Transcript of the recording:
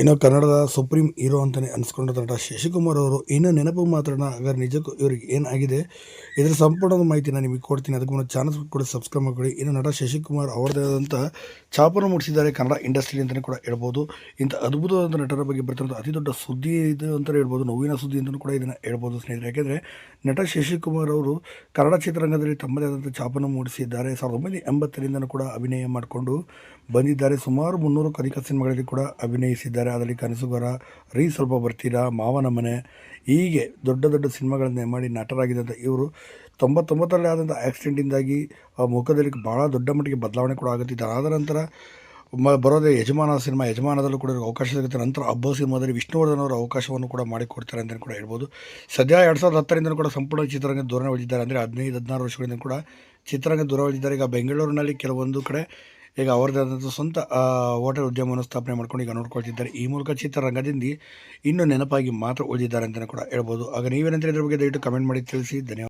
ಇನ್ನು ಕನ್ನಡದ supreme hero ಅಂತಲೇ ಅನಿಸ್ಕೊಂಡ ನಟ ಶಶಿಕುಮಾರ್ ಅವರು ಇನ್ನು ನೆನಪು ಮಾತ್ರನ ಹಾಗಾದ್ರೆ ನಿಜಕ್ಕೂ ಇವರಿಗೆ ಏನಾಗಿದೆ? ಇದರ ಸಂಪೂರ್ಣ ಮಾಹಿತಿನ ನಿಮಗೆ ಕೊಡ್ತೀನಿ. ಅದಕ್ಕೂ ಮುನ್ನ ಚಾನಲ್ ಕೂಡ ಸಬ್ಸ್ಕ್ರೈಬ್ ಮಾಡ್ಕೊಳ್ಳಿ. ಇನ್ನು ನಟ ಶಶಿಕುಮಾರ್ ಅವರದೇ ಆದಂಥ ಛಾಪನ್ನು ಮೂಡಿಸಿದ್ದಾರೆ ಕನ್ನಡ ಇಂಡಸ್ಟ್ರಿ ಅಂತಲೇ ಕೂಡ ಹೇಳ್ಬೋದು. ಇಂಥ ಅದ್ಭುತವಾದ ನಟರ ಬಗ್ಗೆ ಬರ್ತಿರೋದು ಅತಿ ದೊಡ್ಡ ಸುದ್ದಿ ಇದು ಅಂತಲೇ ಹೇಳ್ಬೋದು. ನೋವಿನ ಸುದ್ದಿ ಅಂತಲೂ ಕೂಡ ಇದನ್ನು ಹೇಳ್ಬೋದು ಸ್ನೇಹಿತರೆ. ಯಾಕೆಂದರೆ ನಟ ಶಶಿಕುಮಾರ್ ಅವರು ಕನ್ನಡ ಚಿತ್ರರಂಗದಲ್ಲಿ ತಮ್ಮದೇ ಆದಂಥ ಛಾಪನ್ನು ಮೂಡಿಸಿದ್ದಾರೆ ಸಾವಿರದ ಒಂಬೈನೂರ ಎಂಬತ್ತರಿಂದನೂ ಕೂಡ ಅಭಿನಯ ಮಾಡಿಕೊಂಡು ಬಂದಿದ್ದಾರೆ. ಸುಮಾರು ಮುನ್ನೂರು ಕಲಿಕಾ ಸಿನಿಮಾಗಳಲ್ಲಿ ಕೂಡ ಅಭಿನಯಿಸಿದ್ದಾರೆ. ಅದರಲ್ಲಿ ಬರ ರೀ ಸ್ವಲ್ಪ ಬರ್ತೀರಾ, ಮಾವನ ಮನೆ. ಹೀಗೆ ದೊಡ್ಡ ದೊಡ್ಡ ಸಿನಿಮಾಗಳನ್ನೇ ಮಾಡಿ ನಟರಾಗಿದ್ದಂಥ ಇವರು ತೊಂಬತ್ತೊಂಬತ್ತರಲ್ಲಿ ಆದಂಥ ಆಕ್ಸಿಡೆಂಟಿಂದಾಗಿ ಆ ಮುಖದಲ್ಲಿ ಭಾಳ ದೊಡ್ಡ ಮಟ್ಟಿಗೆ ಬದಲಾವಣೆ ಕೂಡ ಆಗುತ್ತಿದ್ದಾರೆ. ಆದ ನಂತರ ಮ ಬರೋದೇ ಯಜಮಾನ ಸಿನಿಮಾ, ಯಜಮಾನದಲ್ಲೂ ಕೂಡ ಅವಕಾಶ ಸಿಗುತ್ತೆ. ನಂತರ ಹಬ್ಬ ಸಿನಿಮಾದಲ್ಲಿ ವಿಷ್ಣುವರ್ಧನ್ ಅವರ ಅವಕಾಶವನ್ನು ಕೂಡ ಮಾಡಿಕೊಡ್ತಾರೆ ಅಂತಲೇ ಕೂಡ ಹೇಳ್ಬೋದು. ಸದ್ಯ ಎರಡು ಸಾವಿರದ ಹತ್ತರಿಂದ ಕೂಡ ಸಂಪೂರ್ಣ ಚಿತ್ರರಂಗ ದೂರ ಉಳಿದಿದ್ದಾರೆ ಅಂದರೆ ಹದಿನೈದು, ಹದಿನಾರು ವರ್ಷಗಳಿಂದ ಕೂಡ ಚಿತ್ರರಂಗ ದೂರ ಉಳಿದಿದ್ದಾರೆ ಈಗ ಬೆಂಗಳೂರಿನಲ್ಲಿ ಕೆಲವೊಂದು ಕಡೆ ಈಗ ಅವರದೇ ಆದಂಥ ಸ್ವಂತ ಹೋಟೆಲ್ ಉದ್ಯಮವನ್ನು ಸ್ಥಾಪನೆ ಮಾಡ್ಕೊಂಡು ಈಗ ನೋಡ್ಕೊಳ್ತಿದ್ದಾರೆ. ಈ ಮೂಲಕ ಚಿತ್ರರಂಗದಿಂದ ಇನ್ನೂ ನೆನಪಾಗಿ ಮಾತ್ರ ಉಳಿದಿದ್ದಾರೆ ಅಂತಲೂ ಕೂಡ ಹೇಳ್ಬೋದು. ಆಗ ನೀವೇನಂತ ಇದ್ರ ಬಗ್ಗೆ ದಯವಿಟ್ಟು ಕಮೆಂಟ್ ಮಾಡಿ ತಿಳಿಸಿ. ಧನ್ಯವಾದ.